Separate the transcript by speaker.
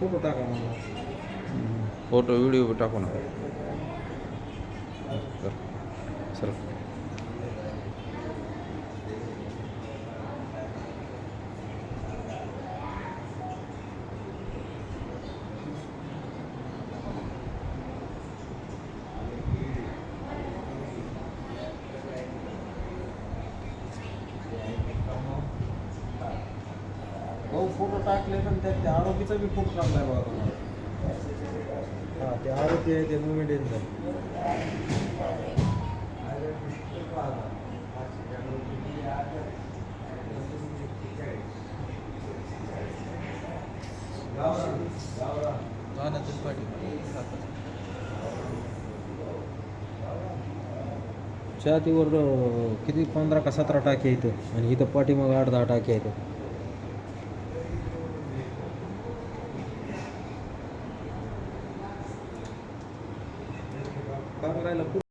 Speaker 1: Photo टाका मला.
Speaker 2: Photo video टाकू नका सर सर
Speaker 1: हो फोटो टाकले पण त्यात त्या आरोपीचा बी फोटो टाकलाय बघा तुम्ही हा ते आरोपी आहे ते मुवमेंट यांचा छातीवर अं, किती? पंधरा का सतरा टाके इथं आणि इथं पाठीमागं आठ दहा टाके आहेत. का मला लपून